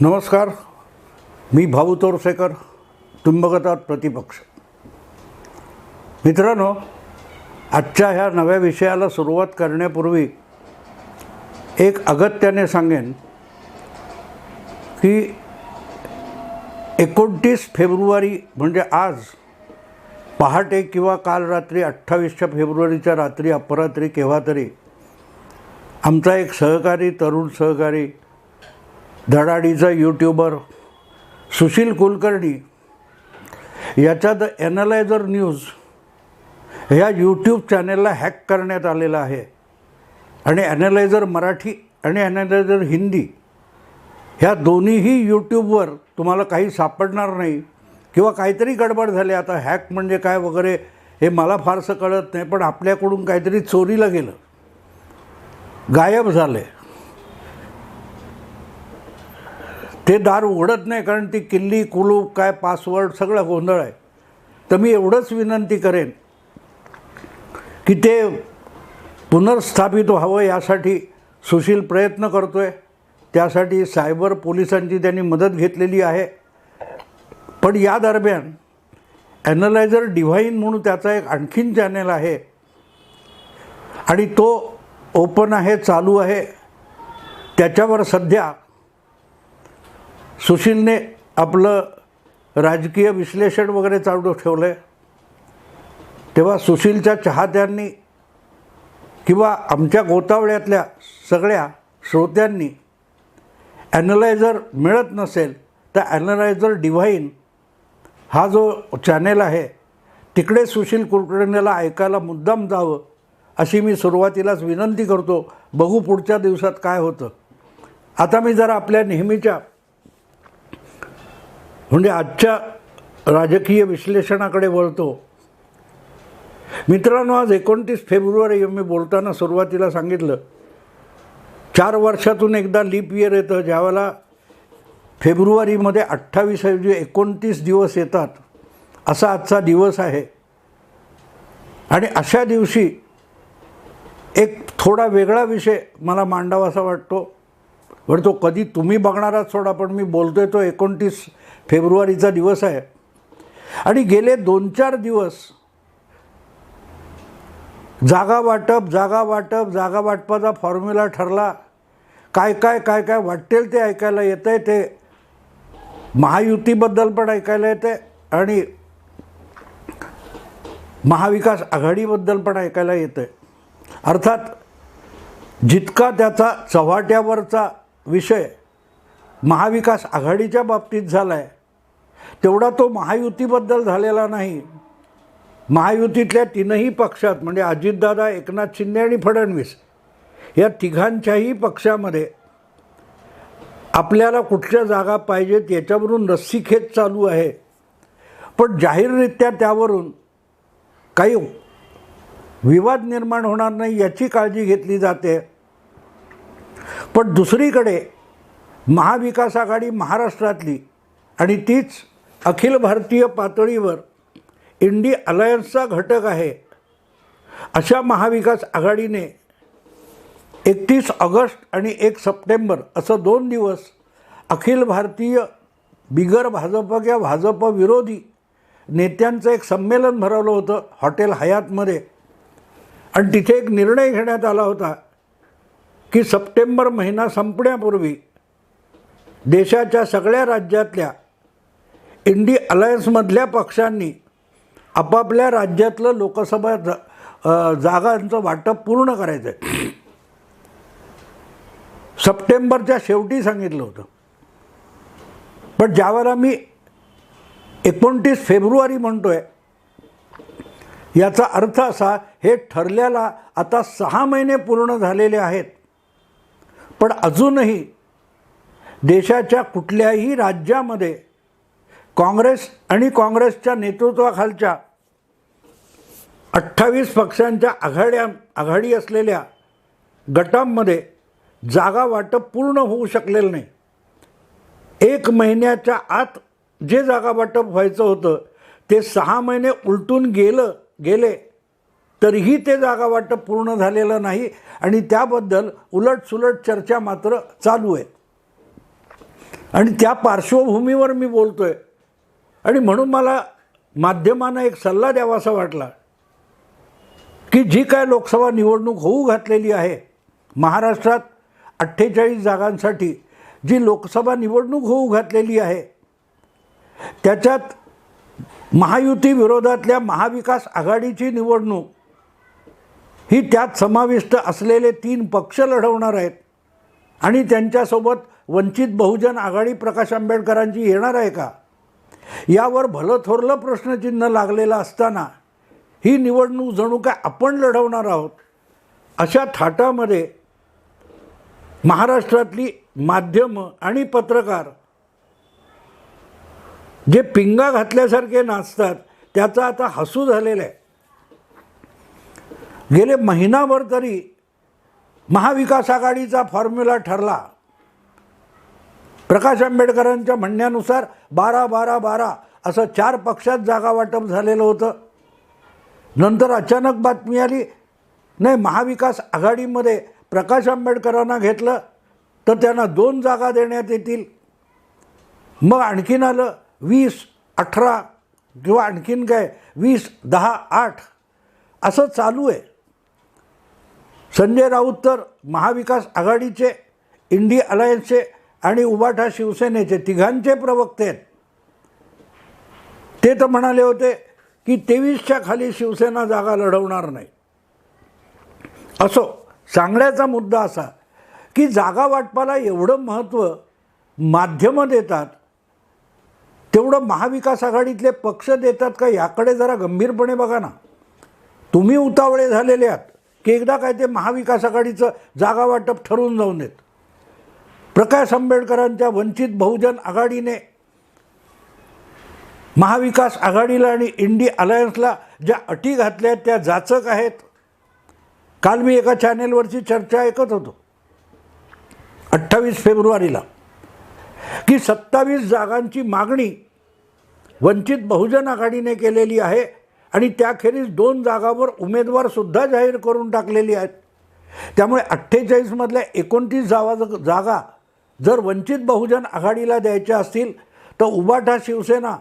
नमस्कार. मी भाऊ तोरसेकर तुम्ही प्रतिपक्ष. मित्रांनो आजच्या ह्या नव्या विषयाला सुरुवात करण्यापूर्वी एक अगत्याने सांगेन की एकोणतीस फेब्रुवारी म्हणजे आज पहाटे किंवा काल रात्री अठ्ठावीसच्या फेब्रुवारीच्या रात्री अपरात्री केव्हा तरी आमचा एक सहकारी तरुण सहकारी धडाडीचा यूट्यूबर सुशील कुलकर्णी याचा द ॲनालायझर न्यूज ह्या यूट्यूब चॅनेलला हॅक करण्यात आलेला आहे. आणि ॲनालायझर मराठी आणि ॲनालायझर हिंदी ह्या दोन्हीही यूट्यूबवर तुम्हाला काही सापडणार नाही किंवा काहीतरी गडबड झाली. आता हॅक म्हणजे काय वगैरे हे मला फारसं कळत नाही पण आपल्याकडून काहीतरी चोरीला गेलं. गायब झाले ते दार उघडत नाही कारण ती किल्ली कुलूप काय पासवर्ड सगळं गोंधळ आहे. तर मी एवढंच विनंती करेन की ते पुनर्स्थापित व्हावं यासाठी सुशील प्रयत्न करतो आहे त्यासाठी सायबर पोलिसांची त्यांनी मदत घेतलेली आहे. पण या दरम्यान ॲनलायझर डिव्हाइन म्हणून त्याचा एक आणखीन चॅनेल आहे. आणि तो ओपन आहे चालू आहे. त्याच्यावर सध्या सुशीलने आपलं राजकीय विश्लेषण वगैरे चालू ठेवलं आहे तेव्हा सुशीलच्या चाहत्यांनी किंवा आमच्या गोतावळ्यातल्या सगळ्या श्रोत्यांनी ॲनलायझर मिळत नसेल तर ॲनलायझर डिव्हाइन हा जो चॅनेल आहे तिकडे सुशील कुलकर्णीला ऐकायला मुद्दाम जावं अशी मी सुरुवातीलाच विनंती करतो. बघू पुढच्या दिवसात काय होतं. आता मी जरा आपल्या नेहमीच्या म्हणजे आजच्या राजकीय विश्लेषणाकडे वळतो. मित्रांनो आज एकोणतीस फेब्रुवारी मी बोलताना सुरुवातीला सांगितलं चार वर्षातून एकदा लीप इयर येतं ज्यावेळेला फेब्रुवारीमध्ये अठ्ठावीस ऐवजी एकोणतीस दिवस येतात असा आजचा दिवस आहे. आणि अशा दिवशी एक थोडा वेगळा विषय मला मांडावासा वाटतो. पण तो कधी तुम्ही बघणाराच सोडा पण मी बोलतोय तो एकोणतीस फेब्रुवारीचा दिवस आहे. आणि गेले दोन चार दिवस जागा वाटप जागा वाटप जागा वाटपाचा फॉर्म्युला ठरला. काय काय काय काय वाटेल ते ऐकायला येतं आहे ते. महायुतीबद्दल पण ऐकायला येते आणि महाविकास आघाडीबद्दल पण ऐकायला येतं आहे अर्थात जितका त्याचा चव्हाट्यावरचा विषय महाविकास आघाडीच्या बाबतीत झाला आहे तेवढा तो महायुतीबद्दल झालेला नाही. महायुतीतल्या तीनही पक्षात म्हणजे अजितदादा एकनाथ शिंदे आणि फडणवीस या तिघांच्याही पक्षामध्ये आपल्याला कुठल्या जागा पाहिजेत याच्यावरून रस्सीखेच चालू आहे. पण जाहीररित्या त्यावरून काही विवाद निर्माण होणार नाही याची काळजी घेतली जाते. पण दुसरीकडे महाविकास आघाडी महाराष्ट्रातली आणि तीच अखिल भारतीय पातळीवर इंडी अलायन्सचा घटक आहे अशा महाविकास आघाडीने एकतीस ऑगस्ट आणि एक सप्टेंबर असं दोन दिवस अखिल भारतीय बिगर भाजप किंवा भाजप विरोधी नेत्यांचं एक संमेलन भरवलं होतं हॉटेल हयातमध्ये. आणि तिथे एक निर्णय घेण्यात आला होता की सप्टेंबर महिना संपण्यापूर्वी देशाच्या सगळ्या राज्यातल्या इंडी अलायन्समधल्या पक्षांनी आपापल्या राज्यातलं लोकसभा जा जागांचं वाटप पूर्ण करायचं आहे सप्टेंबरच्या शेवटी सांगितलं होतं. पण ज्यावेळेला मी एकोणतीस फेब्रुवारी म्हणतोय याचा अर्थ असा हे ठरल्याला आता सहा महिने पूर्ण झालेले आहेत. पण अजूनही देशाच्या कुठल्याही राज्यामध्ये काँग्रेस आणि काँग्रेसच्या नेतृत्वाखालच्या अठ्ठावीस पक्षांच्या आघाड्या आघाडी असलेल्या गटांमध्ये जागा वाटप पूर्ण होऊ शकलेलं नाही. एक महिन्याच्या आत जे जागा वाटप व्हायचं होतं ते सहा महिने उलटून गेलं गेले. तरीही ते जागा वाटप पूर्ण झालेलं नाही आणि त्याबद्दल उलटसुलट चर्चा मात्र चालू आहे. आणि त्या पार्श्वभूमीवर मी बोलतो आहे आणि म्हणून मला माध्यमांना एक सल्ला द्यावासा वाटला की जी काय लोकसभा निवडणूक होऊ घातलेली आहे महाराष्ट्रात अठ्ठेचाळीस जागांसाठी जी लोकसभा निवडणूक होऊ घातलेली आहे त्याच्यात महायुती विरोधातल्या महाविकास आघाडीची निवडणूक ही त्यात समाविष्ट असलेले तीन पक्ष लढवणार आहेत. आणि त्यांच्यासोबत वंचित बहुजन आघाडी प्रकाश आंबेडकरांची येणार आहे का? यावर भलं थोरलं प्रश्नचिन्ह लागलेलं असताना ही निवडणूक जणू काय आपण लढवणार आहोत? अशा थाटामध्ये महाराष्ट्रातली माध्यमं आणि पत्रकार जे पिंगा घातल्यासारखे नाचतात त्याचा आता हसू झालेला आहे. गेले महिनाभर तरी महाविकास आघाडीचा फॉर्म्युला ठरला. प्रकाश आंबेडकरांच्या म्हणण्यानुसार बारा बारा बारा असं चार पक्षात जागा वाटप झालेलं होतं. नंतर अचानक बातमी आली नाही महाविकास आघाडीमध्ये प्रकाश आंबेडकरांना घेतलं तर त्यांना दोन जागा देण्यात येतील. मग आणखीन आलं वीस अठरा किंवा आणखीन काय वीस दहा आठ असं चालू आहे. संजय राऊत तर महाविकास आघाडीचे इंडी अलायन्सचे आणि उबाठा शिवसेनेचे तिघांचे प्रवक्ते आहेत. ते तर म्हणाले होते की तेवीसच्या खाली शिवसेना जागा लढवणार नाही. असो सांगण्याचा मुद्दा असा की जागा वाटपाला एवढं महत्त्व माध्यमं देतात तेवढं महाविकास आघाडीतले पक्ष देतात का याकडे जरा गंभीरपणे बघा ना. तुम्ही उतावळे झालेले आहात. की एकदा काय ते महाविकास आघाडीचं जागा वाटप ठरवून जाऊन देत प्रकाश आंबेडकरांच्या वंचित बहुजन आघाडीने महाविकास आघाडीला आणि इंडी अलायन्सला ज्या अटी घातल्या आहेत त्या जाचक आहेत. काल मी एका चॅनेलवरची चर्चा ऐकत होतो. अठ्ठावीस फेब्रुवारीला की सत्तावीस जागांची मागणी वंचित बहुजन आघाडीने केलेली आहे आणि त्याखेरीज दोन जागावर उमेदवारसुद्धा जाहीर करून टाकलेली आहेत. त्यामुळे अठ्ठेचाळीसमधल्या एकोणतीस जावा जागा जर वंचित बहुजन आघाडीला द्यायच्या असतील तर उबाठा शिवसेना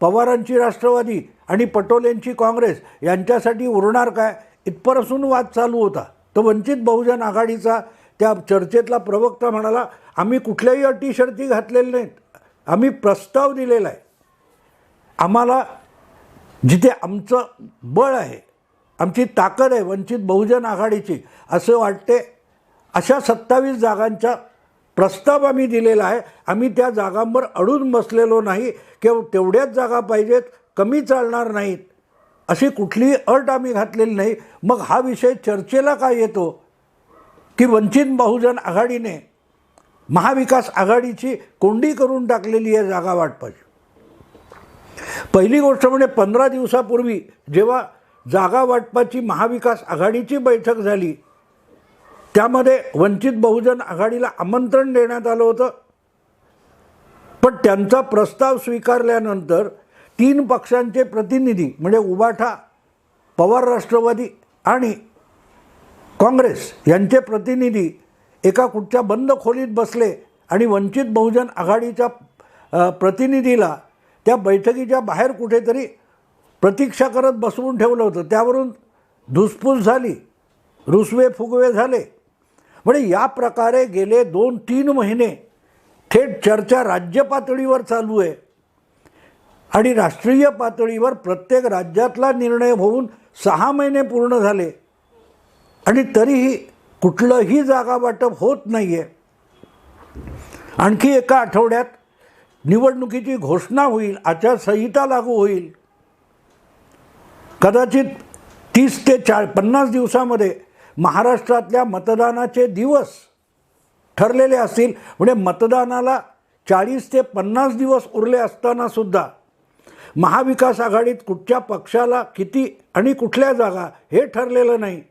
पवारांची राष्ट्रवादी आणि पटोलेंची काँग्रेस यांच्यासाठी उरणार काय? इथपरसून वाद चालू होता. तर वंचित बहुजन आघाडीचा त्या चर्चेतला प्रवक्ता म्हणाला आम्ही कुठल्याही अटी शर्ती घातलेल्या नाहीत. आम्ही प्रस्ताव दिलेला आहे. आम्हाला जिथे आमचं बळ आहे आमची ताकद आहे वंचित बहुजन आघाडीची असं वाटते अशा सत्तावीस जागांचा प्रस्ताव आम्ही दिलेला आहे. आम्ही त्या जागांवर अडून बसलेलो नाही. किंवा तेवढ्याच जागा पाहिजेत कमी चालणार नाहीत अशी कुठलीही अट आम्ही घातलेली नाही. मग हा विषय चर्चेला काय येतो? की वंचित बहुजन आघाडीने महाविकास आघाडीची कोंडी करून टाकलेली आहे जागा वाटपाची पहिली गोष्ट म्हणजे पंधरा दिवसापूर्वी जेव्हा जागा वाटपाची महाविकास आघाडीची बैठक झाली त्यामध्ये वंचित बहुजन आघाडीला आमंत्रण देण्यात आलं होतं. पण त्यांचा प्रस्ताव स्वीकारल्यानंतर तीन पक्षांचे प्रतिनिधी म्हणजे उबाठा पवार राष्ट्रवादी आणि काँग्रेस यांचे प्रतिनिधी एका कुठच्या बंद खोलीत बसले आणि वंचित बहुजन आघाडीच्या प्रतिनिधीला त्या बैठकीच्या बाहेर कुठेतरी प्रतीक्षा करत बसवून ठेवलं होतं. त्यावरून धुसफूस झाली रुसवे फुगवे झाले. म्हणजे या प्रकारे गेले दोन तीन महिने थेट चर्चा राज्य पातळीवर चालू आहे. आणि राष्ट्रीय पातळीवर प्रत्येक राज्यातला निर्णय होऊन सहा महिने पूर्ण झाले. आणि तरीही कुठलंही जागा वाटप होत नाही आहे आणखी एका आठवड्यात निवडणुकीची घोषणा होईल आचारसंहिता लागू होईल. कदाचित तीस ते चार पन्नास दिवसामध्ये महाराष्ट्रातल्या मतदानाचे दिवस ठरलेले असतील. म्हणजे मतदानाला चाळीस ते पन्नास दिवस उरले असतानासुद्धा महाविकास आघाडीत कुठच्या पक्षाला किती आणि कुठल्या जागा हे ठरलेलं नाही.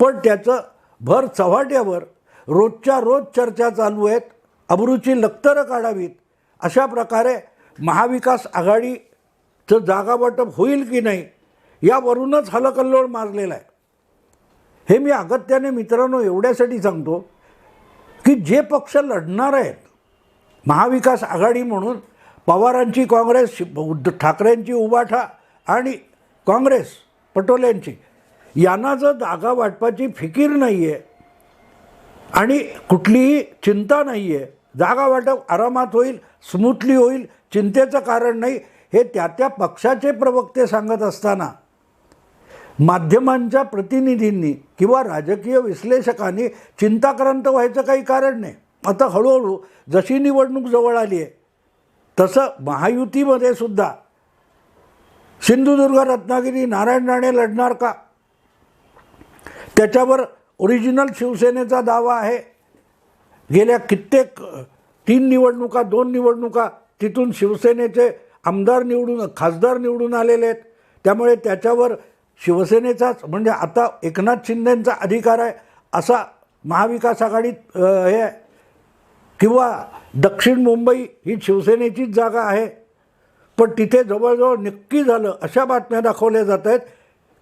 पण त्याचं भर चव्हाट्यावर रोजच्या रोज चर्चा चालू आहेत. अब्रूची लक्तरं काढावीत. अशा प्रकारे महाविकास आघाडीचं जागा वाटप होईल की नाही यावरूनच हलकल्लोळ मारलेला आहे. हे मी अगत्याने मित्रांनो एवढ्यासाठी सांगतो की जे पक्ष लढणार आहेत महाविकास आघाडी म्हणून पवारांची काँग्रेस उद्धव ठाकरेंची उबाठा आणि काँग्रेस पटोल्यांची यांना जर जागा वाटपाची फिकीर नाही आहे आणि कुठलीही चिंता नाही आहे जागा वाटप आरामात होईल स्मूथली होईल चिंतेचं कारण नाही हे त्या त्या पक्षाचे प्रवक्ते सांगत असताना माध्यमांच्या प्रतिनिधींनी किंवा राजकीय विश्लेषकांनी चिंताक्रांत व्हायचं काही कारण नाही. आता हळूहळू जशी निवडणूक जवळ आली आहे तसं महायुतीमध्ये सुद्धा सिंधुदुर्ग रत्नागिरी नारायण राणे लढणार का? त्याच्यावर ओरिजिनल शिवसेनेचा दावा आहे. गेल्या कित्येक तीन निवडणुका दोन निवडणुका तिथून शिवसेनेचे आमदार निवडून खासदार निवडून आलेले आहेत त्यामुळे त्याच्यावर शिवसेनेचाच म्हणजे आता एकनाथ शिंदेंचा अधिकार आहे असा महाविकास आघाडीत हे आहे. किंवा दक्षिण मुंबई ही शिवसेनेचीच जागा आहे पण तिथे जवळजवळ नक्की झालं अशा बातम्या दाखवल्या जात आहेत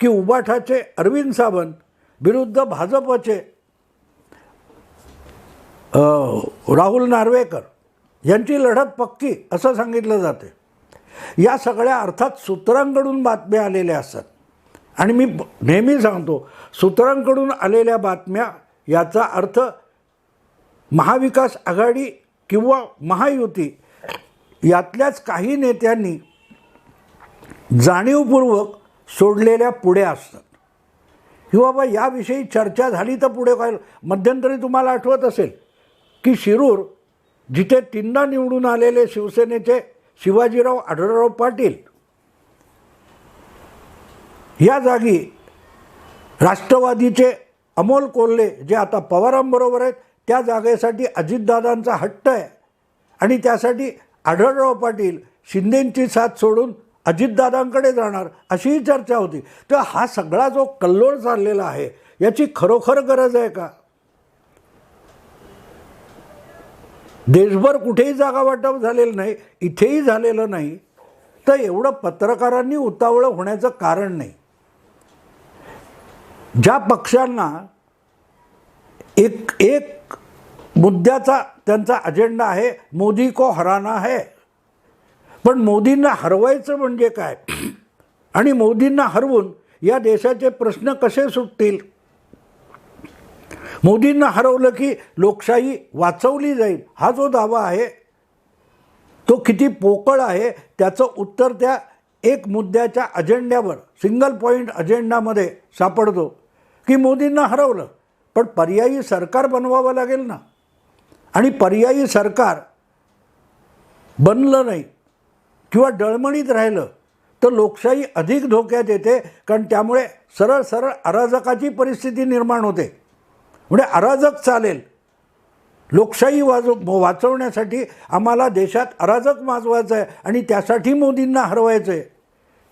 की उबाठाचे अरविंद सावंत विरुद्ध भाजपचे राहुल नार्वेकर यांची लढत पक्की असं सांगितलं जाते. या सगळ्या अर्थात सूत्रांकडून बातम्या आलेल्या असतात. आणि मी नेहमी सांगतो सूत्रांकडून आलेल्या बातम्या याचा अर्थ महाविकास आघाडी किंवा महायुती यातल्याच काही नेत्यांनी जाणीवपूर्वक सोडलेल्या पुढे असतात. की बाबा याविषयी चर्चा झाली तर पुढे काय मध्यंतरी तुम्हाला आठवत असेल. की शिरूर जिथे तीनदा निवडून आलेले शिवसेनेचे शिवाजीराव आढळराव पाटील या जागी राष्ट्रवादीचे अमोल कोल्हे जे आता पवारांबरोबर आहेत त्या जागेसाठी अजितदादांचा हट्ट आहे. आणि त्यासाठी आढळराव पाटील शिंदेंची साथ सोडून अजितदादांकडे जाणार अशीही चर्चा होती. तर हा सगळा जो कल्लोळ चाललेला आहे याची खरोखर गरज आहे का? देशभर कुठेही जागा वाटप झालेलं नाही इथेही झालेलं नाही तर एवढं पत्रकारांनी उतावळं होण्याचं कारण नाही. ज्या पक्षांना एक एक मुद्द्याचा त्यांचा अजेंडा आहे मोदी को हराना है. पण मोदींना हरवायचं म्हणजे काय? आणि मोदींना हरवून या देशाचे प्रश्न कसे सुटतील? मोदींना हरवलं की लोकशाही वाचवली जाईल. हा जो दावा आहे तो किती पोकळ आहे त्याचं उत्तर त्या एक मुद्द्याच्या अजेंड्यावर सिंगल पॉईंट अजेंडामध्ये सापडतो की मोदींना हरवलं. पण पर्यायी सरकार बनवावं लागेल ना? आणि पर्यायी सरकार बनलं नाही किंवा डळमणीत राहिलं तर लोकशाही अधिक धोक्यात येते कारण त्यामुळे सरळ सरळ अराजकाची परिस्थिती निर्माण होते. म्हणजे अराजक चालेल. लोकशाही वाजव वाचवण्यासाठी आम्हाला देशात अराजक माजवायचं आहे आणि त्यासाठी मोदींना हरवायचं आहे.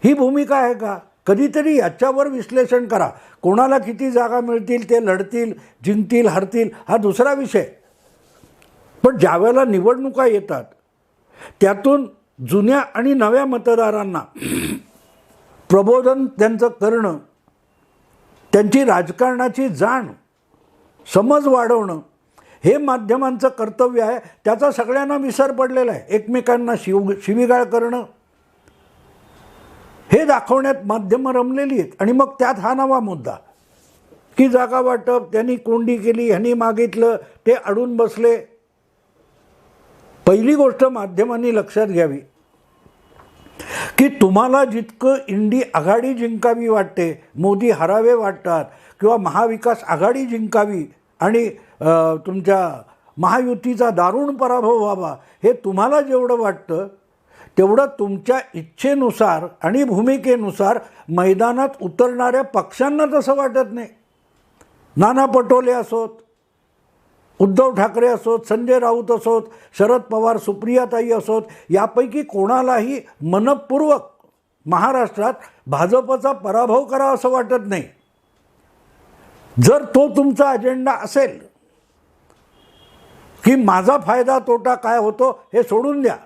ही भूमिका आहे का? कधीतरी याच्यावर विश्लेषण करा. कोणाला किती जागा मिळतील ते लढतील जिंकतील हरतील हा दुसरा विषय. पण ज्यावेळेला निवडणुका येतात त्यातून जुन्या आणि नव्या मतदारांना प्रबोधन त्यांचं करणं त्यांची राजकारणाची जाण समज वाढवणं हे माध्यमांचं कर्तव्य आहे. त्याचा सगळ्यांना विसर पडलेला आहे. एकमेकांना शिव शिवीगाळ करणं. हे दाखवण्यात माध्यमं रमलेली आहेत. आणि मग त्यात हा नवा मुद्दा. की जागा वाटप त्यांनी कोंडी केली ह्यांनी मागितलं ते अडून बसले. पहिली गोष्ट माध्यमांनी लक्षात घ्यावी. की तुम्हाला जितकं इंडी आघाडी जिंकावी वाटते मोदी हरावे वाटतात किंवा महाविकास आघाडी जिंकावी आणि तुमच्या महायुतीचा दारुण पराभव व्हावा हे तुम्हाला जेवढं वाटतं तेवढं तुमच्या इच्छेनुसार आणि भूमिकेनुसार मैदानात उतरणाऱ्या पक्षांना तसं वाटत नाही. नाना पटोले असोत उद्धव ठाकरे असोत संजय राऊत असोत शरद पवार सुप्रियाताई असोत यापैकी कोणालाही मनपूर्वक महाराष्ट्रात भाजपचा पराभव करावा असं वाटत नाही. जर तो तुमचा अजेंडा असेल की माझा फायदा तोटा काय होतो हे सोडून द्या.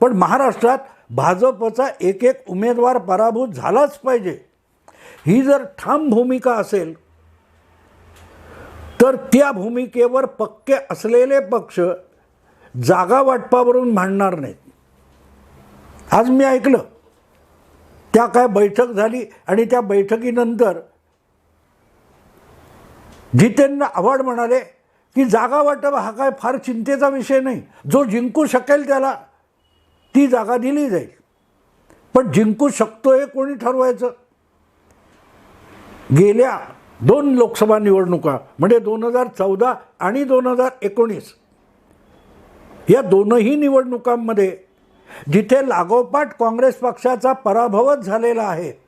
पण महाराष्ट्रात भाजपचा एक एक उमेदवार पराभूत झालाच पाहिजे. ही जर ठाम भूमिका असेल तर त्या भूमिकेवर पक्के असलेले पक्ष जागा वाटपावरून भांडणार नाहीत. आज मी ऐकलं त्या काय बैठक झाली आणि त्या बैठकीनंतर जितेंद्र आव्हाड म्हणाले की जागा वाटप हा काय फार चिंतेचा विषय नाही. जो जिंकू शकेल त्याला ती जागा दिली जाईल. पण जिंकू शकतो हे कोणी ठरवायचं? गेल्या दोन लोकसभा निवडणुका म्हणजे दोन हजार चौदा आणि दोन हजार एकोणीस या दोनही निवडणुकांमध्ये जिथे लागोपाठ काँग्रेस पक्षाचा पराभवच झालेला आहे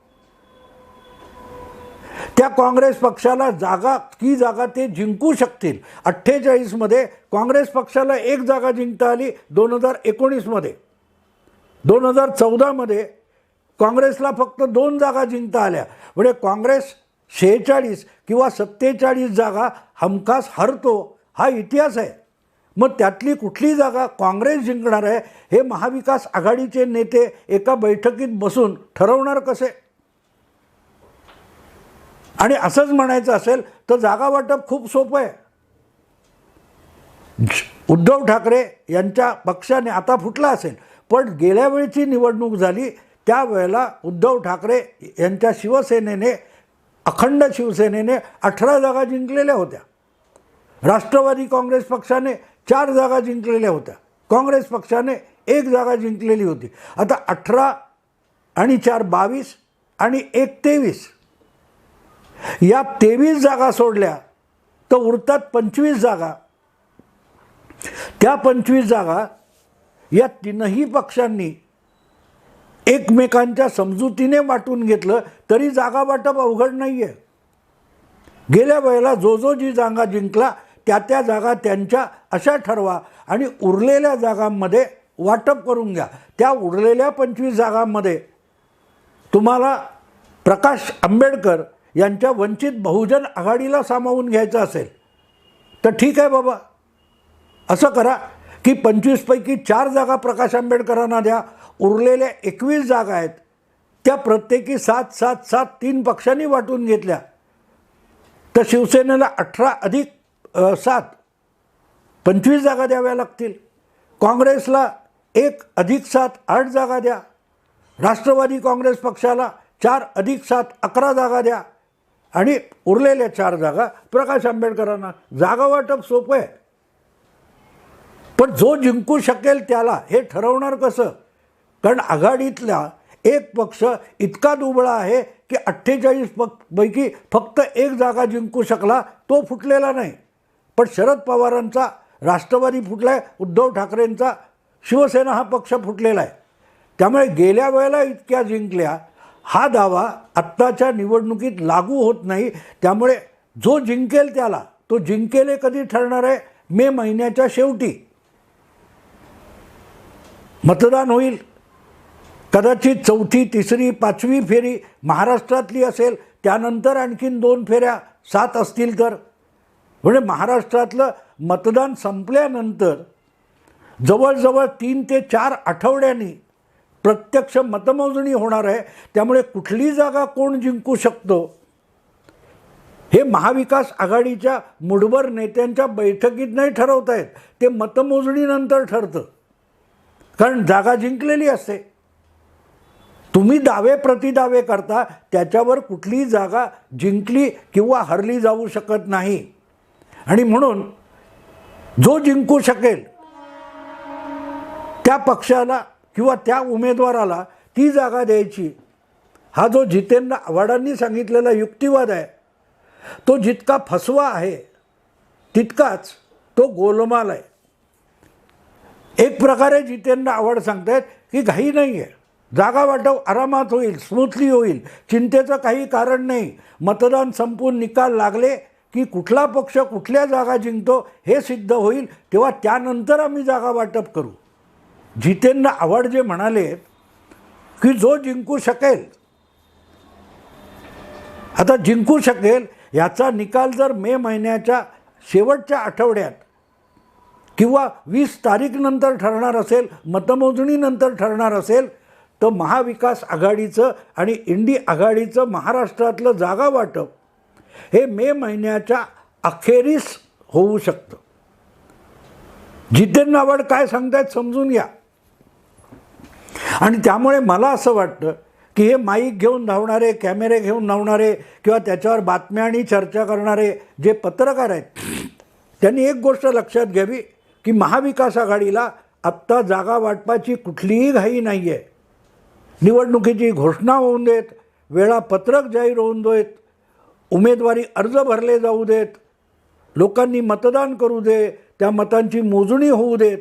त्या काँग्रेस पक्षाला जागा की जागा ते जिंकू शकतील? अठ्ठेचाळीसमध्ये काँग्रेस पक्षाला एक जागा जिंकता आली दोन हजार एकोणीसमध्ये. दोन हजार चौदामध्ये काँग्रेसला फक्त दोन जागा जिंकता आल्या. म्हणजे काँग्रेस शेहेचाळीस किंवा सत्तेचाळीस जागा हमखास हरतो हा इतिहास आहे. मग त्यातली कुठली जागा काँग्रेस जिंकणार आहे हे महाविकास आघाडीचे नेते एका बैठकीत बसून ठरवणार कसे? आणि असंच म्हणायचं असेल तर जागा वाटप खूप सोपं आहे. उद्धव ठाकरे यांच्या पक्षाने आता फुटला असेल पण गेल्या वेळची निवडणूक झाली त्यावेळेला उद्धव ठाकरे यांच्या शिवसेनेने अखंड शिवसेनेने अठरा जागा जिंकलेल्या होत्या. राष्ट्रवादी काँग्रेस पक्षाने चार जागा जिंकलेल्या होत्या. काँग्रेस पक्षाने एक जागा जिंकलेली होती. आता अठरा आणि चार बावीस आणि एक तेवीस या तेवीस जागा सोडल्या तर उरतात पंचवीस जागा. त्या पंचवीस जागा या तीनही पक्षांनी एकमेकांच्या समजुतीने वाटून घेतलं तरी जागा वाटप अवघड नाही आहे गेल्या वेळेला जो जो जी जागा जिंकला त्या त्या जागा त्यांच्या अशा ठरवा आणि उरलेल्या जागांमध्ये वाटप करून घ्या. त्या उरलेल्या पंचवीस जागांमध्ये तुम्हाला प्रकाश आंबेडकर यांच्या वंचित बहुजन आघाडीला सामावून घ्यायचं असेल तर ठीक आहे बाबा. असं करा की पंचवीसपैकी चार जागा प्रकाश आंबेडकरांना द्या. उरलेल्या एकवीस जागा आहेत. त्या प्रत्येकी सात सात सात तीन पक्षांनी वाटून घेतल्या. तर शिवसेनेला अठरा अधिक सात पंचवीस जागा द्याव्या लागतील. काँग्रेसला एक अधिक सात आठ जागा द्या. राष्ट्रवादी काँग्रेस पक्षाला चार अधिक सात अकरा जागा द्या. आणि उरलेल्या चार जागा प्रकाश आंबेडकरांना जागा वाटप सोपं आहे. पण जो जिंकू शकेल त्याला हे ठरवणार कसं? कारण आघाडीतला एक पक्ष इतका दुबळा आहे की अठ्ठेचाळीस पक पैकी फक्त एक जागा जिंकू शकला तो फुटलेला नाही. पण शरद पवारांचा राष्ट्रवादी फुटला आहे उद्धव ठाकरेंचा शिवसेना हा पक्ष फुटलेला आहे. त्यामुळे गेल्या वेळेला इतक्या जिंकल्या हा दावा आत्ताच्या निवडणुकीत लागू होत नाही. त्यामुळे जो जिंकेल त्याला तो जिंकेल हे कधी ठरणार आहे? मे महिन्याच्या शेवटी. मतदान होईल. कदाचित चौथी तिसरी पाचवी फेरी महाराष्ट्रातली असेल. त्यानंतर आणखीन दोन फेऱ्या सात असतील तर. म्हणजे महाराष्ट्रातलं मतदान संपल्यानंतर जवळजवळ तीन ते चार आठवड्यांनी प्रत्यक्ष मतमोजणी होणार आहे. त्यामुळे कुठली जागा कोण जिंकू शकतो? हे महाविकास आघाडीच्या मुठभर नेत्यांच्या बैठकीत नाही ठरवता येत. ते मतमोजणीनंतर ठरतं. कारण जागा जिंकलेली असते. तुम्ही दावे प्रतिदावे करता त्याच्यावर कुठलीही जागा जिंकली किंवा हरली जाऊ शकत नाही. आणि म्हणून जो जिंकू शकेल त्या पक्षाला किंवा त्या उमेदवाराला ती जागा द्यायची. हा जो जितेंद्र आव्हाडांनी सांगितलेला युक्तिवाद आहे तो जितका फसवा आहे तितकाच तो गोलमाल आहे. एक प्रकारे जितेंद्र आव्हाड सांगतायत की घाई नाही आहे जागा वाटप आरामात होईल स्मूथली होईल चिंतेचं काही कारण नाही. मतदान संपून निकाल लागले की कुठला पक्ष कुठल्या जागा जिंकतो हे सिद्ध होईल तेव्हा त्यानंतर आम्ही जागा वाटप करू. जितेंद्र आव्हाड जे म्हणाले की जो जिंकू शकेल आता जिंकू शकेल याचा निकाल जर मे महिन्याच्या शेवटच्या आठवड्यात किंवा वीस तारीखनंतर ठरणार असेल मतमोजणीनंतर ठरणार असेल तर महाविकास आघाडीचं आणि इंडी आघाडीचं महाराष्ट्रातलं जागा वाटप हे मे महिन्याच्या अखेरीस होऊ शकतं. जितेंद्र आव्हाड काय सांगतायत समजून घ्या. आणि त्यामुळे मला असं वाटतं की हे माईक घेऊन धावणारे कॅमेरे घेऊन धावणारे किंवा त्याच्यावर बातम्या आणि चर्चा करणारे जे पत्रकार आहेत त्यांनी एक गोष्ट लक्षात घ्यावी की महाविकास आघाडीला आत्ता जागा वाटपाची कुठलीही घाई नाही आहे निवडणुकीची घोषणा होऊन देत वेळापत्रक जाहीर होऊन देत उमेदवारी अर्ज भरले जाऊ देत लोकांनी मतदान करू दे त्या मतांची मोजणी होऊ देत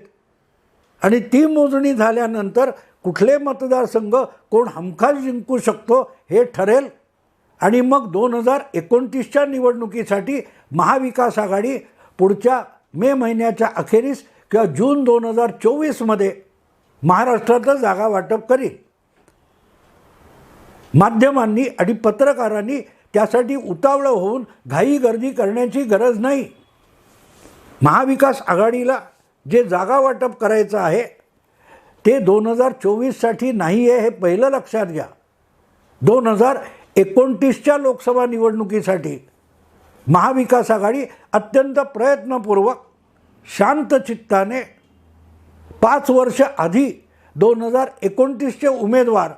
आणि ती मोजणी झाल्यानंतर कुठले मतदारसंघ कोण हमखास जिंकू शकतो हे ठरेल? आणि मग दोन हजार एकोणतीसच्या निवडणुकीसाठी महाविकास आघाडी पुढच्या मे महिन्याच्या अखेरीस किंवा जून दोन हजार चोवीसमध्ये महाराष्ट्रातलं जागा वाटप करील. माध्यमांनी आणि पत्रकारांनी त्यासाठी उतावळं होऊन घाई गर्दी करण्याची गरज नाही. महाविकास आघाडीला जे जागा वाटप करायचं आहे ते दोन हजार चोवीससाठी नाही आहे हे पहिलं लक्षात घ्या. दोन हजार एकोणतीसच्या लोकसभा निवडणुकीसाठी महाविकास आघाडी अत्यंत प्रयत्नपूर्वक शांत चित्ताने पाच वर्ष आधी दोन हजार एकोणतीसचे उमेदवार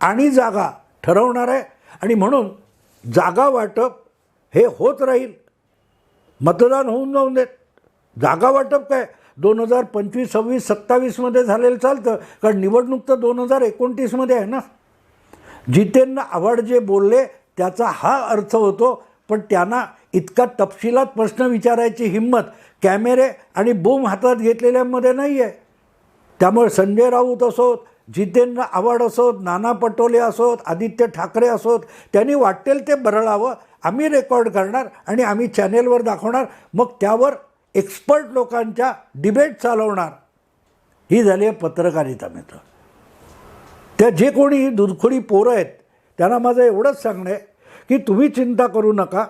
आणि जागा ठरवणार आहे आणि म्हणून जागा वाटप हे होत राहील. मतदान होऊन जाऊन देत. जागा वाटप काय? दोन हजार पंचवीस सव्वीस सत्तावीसमध्ये झालेलं चालतं. कारण निवडणूक तर दोन हजार एकोणतीसमध्ये आहे ना. जितेंद्र आव्हाड जे बोलले त्याचा हा अर्थ होतो पण त्यांना इतका तपशिलात प्रश्न विचारायची हिंमत कॅमेरे आणि बूम हातात घेतलेल्यामध्ये नाही आहे त्यामुळे संजय राऊत असोत जितेंद्र आव्हाड असोत नाना पटोले असोत आदित्य ठाकरे असोत त्यांनी वाटेल ते बरळावं. आम्ही रेकॉर्ड करणार आणि आम्ही चॅनेलवर दाखवणार. मग त्यावर एक्सपर्ट लोकांच्या डिबेट चालवणार. ही झाली आहे पत्रकारिता मित्र. त्या जे कोणी ही दुधखोडी पोरं आहेत त्यांना माझं एवढंच सांगणं आहे की तुम्ही चिंता करू नका.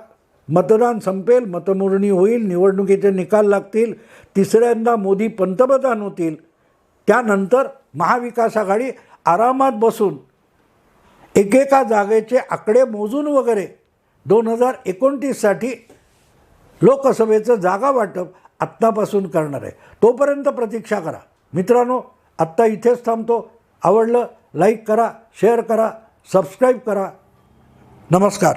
मतदान संपेल मतमोजणी होईल निवडणुकीचे निकाल लागतील तिसऱ्यांदा मोदी पंतप्रधान होतील. त्यानंतर महाविकास आघाडी आरामात बसून एकेका जागेचे आकडे मोजून वगैरे दोन हजार एकोणतीससाठी लोकसभेचं जागा वाटप आत्तापासून करणार आहे. तोपर्यंत प्रतीक्षा करा. मित्रांनो आत्ता इथेच थांबतो. आवडलं लाईक करा शेअर करा सबस्क्राईब करा. नमस्कार.